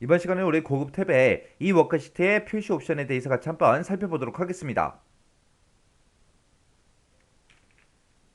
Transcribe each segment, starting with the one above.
이번 시간에 우리 고급 탭에 이 워크시트의 표시 옵션에 대해서 같이 한번 살펴보도록 하겠습니다.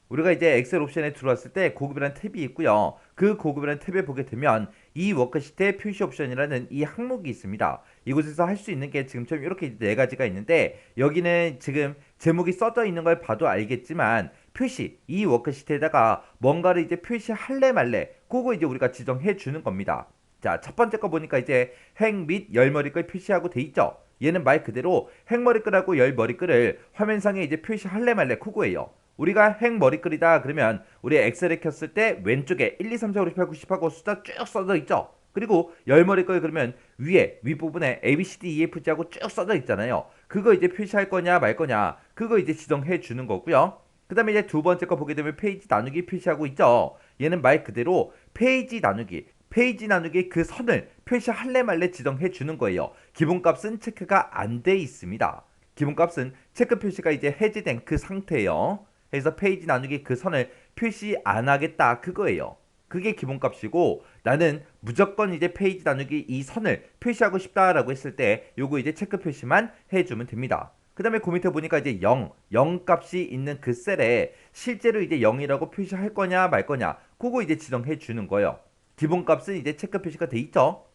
우리가 이제 엑셀 옵션에 들어왔을 때 고급이라는 탭이 있고요. 그 고급이라는 탭에 보게 되면 이 워크시트의 표시 옵션이라는 이 항목이 있습니다. 이곳에서 할 수 있는 게 지금처럼 이렇게 네 가지가 있는데 여기는 지금 제목이 써져 있는 걸 봐도 알겠지만 표시 이 워크시트에다가 뭔가를 이제 표시할래 말래 그거 이제 우리가 지정해 주는 겁니다. 자, 첫 번째 거 보니까 이제 행 및 열머리글 표시하고 돼 있죠. 얘는 말 그대로 행머리글하고 열머리글을 화면상에 이제 표시할래 말래 그거예요. 우리가 행머리글이다 그러면 우리 엑셀에 켰을 때 왼쪽에 1, 2, 3, 4, 5, 6, 7, 9, 10 하고 숫자 쭉 써져 있죠. 그리고 열머리글 그러면 위에 윗부분에 A, B, C, D, E, F, G 하고 쭉 써져 있잖아요. 그거 이제 표시할 거냐 말 거냐 그거 이제 지정해 주는 거고요. 그 다음에 이제 두 번째 거 보게 되면 페이지 나누기 표시하고 있죠. 얘는 말 그대로 페이지 나누기 페이지 나누기 그 선을 표시할래 말래 지정해 주는 거예요. 기본값은 체크가 안 돼 있습니다. 기본값은 체크 표시가 이제 해제된 그 상태예요. 그래서 페이지 나누기 그 선을 표시 안 하겠다 그거예요. 그게 기본값이고 나는 무조건 이제 페이지 나누기 이 선을 표시하고 싶다라고 했을 때 요거 이제 체크 표시만 해주면 됩니다. 그 다음에 그 밑에 보니까 이제 0, 0 값이 있는 그 셀에 실제로 이제 0이라고 표시할 거냐 말 거냐 그거 이제 지정해 주는 거예요. 기본값은 이제 체크 표시가 돼 있죠.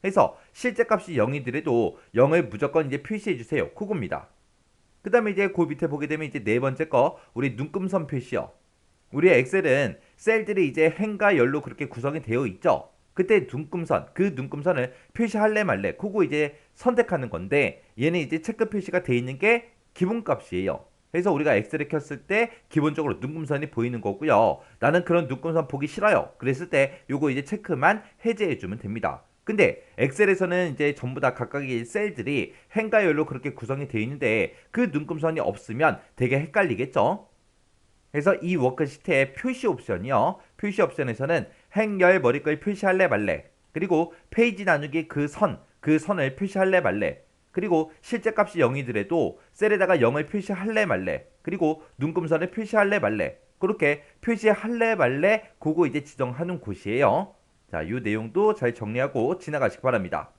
그래서 실제 값이 0이더라도 0을 무조건 이제 표시해 주세요. 그겁니다. 그 다음에 이제 그 밑에 보게 되면 이제 네 번째 거 우리 눈금선 표시요. 우리 엑셀은 셀들이 이제 행과 열로 그렇게 구성이 되어 있죠. 그때 눈금선, 그 눈금선을 표시할래 말래 그거 이제 선택하는 건데 얘는 이제 체크 표시가 되어 있는 게 기본값이에요. 그래서 우리가 엑셀을 켰을 때 기본적으로 눈금선이 보이는 거고요. 나는 그런 눈금선 보기 싫어요. 그랬을 때 요거 이제 체크만 해제해 주면 됩니다. 근데 엑셀에서는 이제 전부 다 각각의 셀들이 행과 열로 그렇게 구성이 되어 있는데 그 눈금선이 없으면 되게 헷갈리겠죠? 그래서 이 워크시트의 표시 옵션이요. 표시 옵션에서는 행열 머리글 표시할래 말래. 그리고 페이지 나누기 그 선, 그 선을 표시할래 말래. 그리고 실제 값이 0이더라도 셀에다가 0을 표시할래 말래. 그리고 눈금선을 표시할래 말래. 그렇게 표시할래 말래 그거 이제 지정하는 곳이에요. 자, 이 내용도 잘 정리하고 지나가시기 바랍니다.